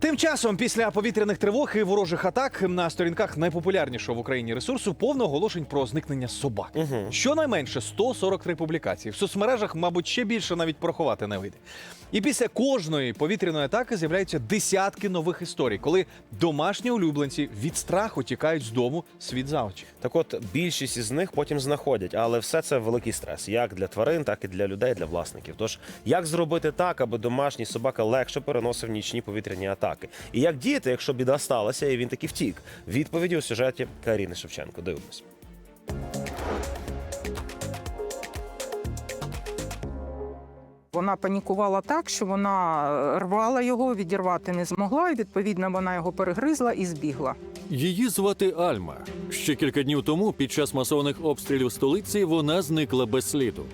Тим часом, після повітряних тривог і ворожих атак на сторінках найпопулярнішого в Україні ресурсу повно оголошень про зникнення собак. Щонайменше 143 публікації. В соцмережах, мабуть, ще більше навіть порахувати не вийде. І після кожної повітряної атаки з'являються десятки нових історій, коли домашні улюбленці від страху тікають з дому світ за очі. Так от більшість із них потім знаходять, але все це великий стрес, як для тварин, так і для людей, для власників. Тож як зробити так, аби домашній собака легше переносив нічні повітряні атаки? І як діяти, якщо біда сталася, і він таки втік? Відповіді у сюжеті Каріни Шевченко. Дивимось. Вона панікувала так, що вона е, рвала його, відірвати не змогла, і відповідно вона його перегризла і збігла. Її звати Альма. Ще кілька днів тому, під час масованих обстрілів столиці, вона зникла без сліду.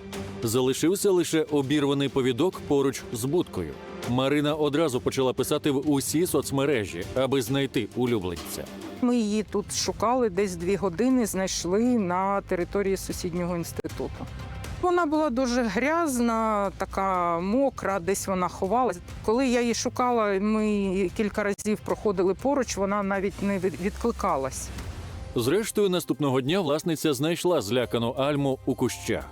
Залишився лише обірваний повідок поруч з будкою. Марина одразу почала писати в усі соцмережі, аби знайти улюбленця. Ми її тут шукали десь дві години, знайшли на території сусіднього інституту. Вона була дуже грязна, така мокра, десь вона ховалась. Коли я її шукала, ми кілька разів проходили поруч, вона навіть не від- відкликалась. Зрештою, наступного дня власниця знайшла злякану Альму у кущах.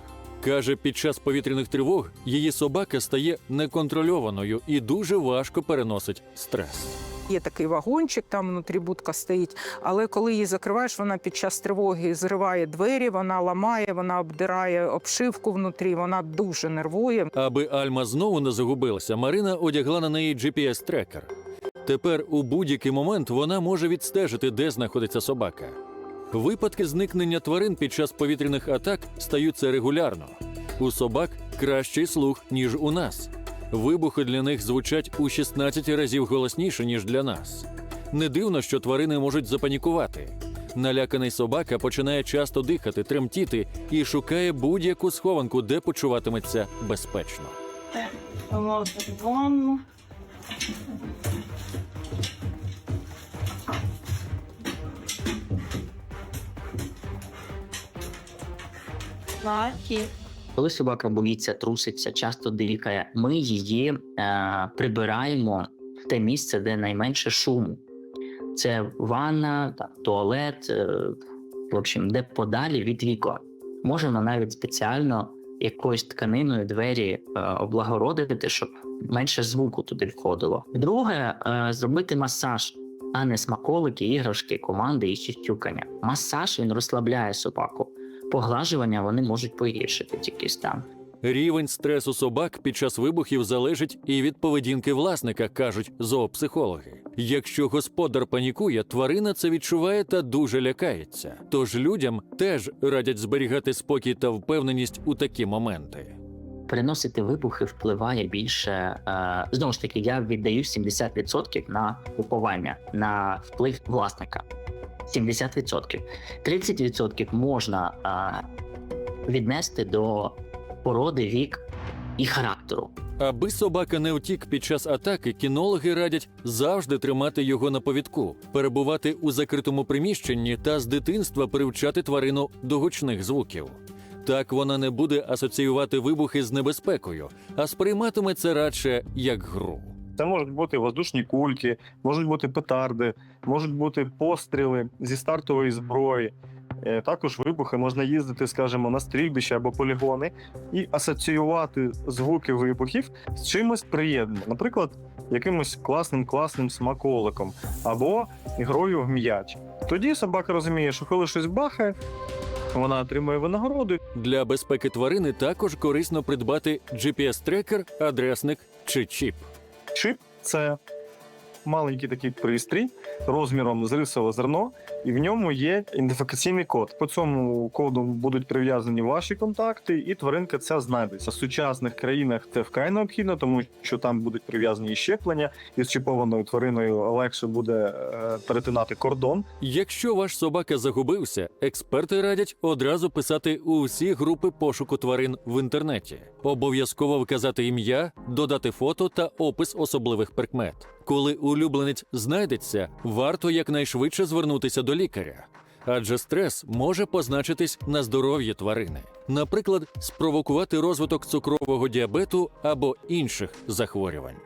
Каже, під час повітряних тривог її собака стає неконтрольованою і дуже важко переносить стрес. Є такий вагончик, там внутрі будка стоїть. Але коли її закриваєш, вона під час тривоги зриває двері, вона ламає, вона обдирає обшивку внутрі, вона дуже нервує. Аби Альма знову не загубилася, Марина одягла на неї GPS-трекер. Тепер у будь-який момент вона може відстежити, де знаходиться собака. Випадки зникнення тварин під час повітряних атак стаються регулярно. У собак кращий слух, ніж у нас. Вибухи для них звучать у 16 разів голосніше, ніж для нас. Не дивно, що тварини можуть запанікувати. Наляканий собака починає часто дихати, тремтіти і шукає будь-яку схованку, де почуватиметься безпечно. Ванну. Коли собака боїться, труситься, часто дикає, ми її е, прибираємо в те місце, де найменше шуму. Це ванна, там, туалет, е, в общем, де подалі від вікон. Можемо навіть спеціально якоюсь тканиною двері е, облагородити, щоб менше звуку туди входило. Друге, е, зробити масаж, а не смаколики, іграшки, команди і щастюкання. Масаж він розслабляє собаку. Поглажування вони можуть погіршити тільки стан. Рівень стресу собак під час вибухів залежить і від поведінки власника, кажуть зоопсихологи. Якщо господар панікує, тварина це відчуває та дуже лякається. Тож людям теж радять зберігати спокій та впевненість у такі моменти. Переносити вибухи впливає більше. Е, знову ж таки, я віддаю 70% на купування, на вплив власника. 70%. 30% можна е, віднести до породи, вік і характеру. Аби собака не втік під час атаки, кінологи радять завжди тримати його на повідку, перебувати у закритому приміщенні та з дитинства привчати тварину до гучних звуків. Так вона не буде асоціювати вибухи з небезпекою, а сприйматиме це радше як гру. Це можуть бути воздушні кульки, можуть бути петарди, можуть бути постріли зі стартової зброї. Е, Також вибухи можна їздити, скажімо, на стрільбища або полігони і асоціювати звуки вибухів з чимось приємним, наприклад, якимось класним класним смаколиком або грою в м'яч. Тоді собака розуміє, що коли щось бахає, вона отримує винагороду, Для безпеки тварини також корисно придбати GPS-трекер, адресник чи чіп. Чип це маленький такий пристрій розміром з рисове зерно, і в ньому є ідентифікаційний код. По цьому коду будуть прив'язані ваші контакти, і тваринка ця знайдеться. В сучасних країнах це вкрай необхідно, тому що там будуть прив'язані і щеплення, і з чіпованою твариною легше буде е, перетинати кордон. Якщо ваш собака загубився, експерти радять одразу писати у всі групи пошуку тварин в інтернеті. Обов'язково вказати ім'я, додати фото та опис особливих прикмет. Коли улюбленець знайдеться, варто якнайшвидше звернутися до лікаря. Адже стрес може позначитись на здоров'ї тварини, наприклад, спровокувати розвиток цукрового діабету або інших захворювань.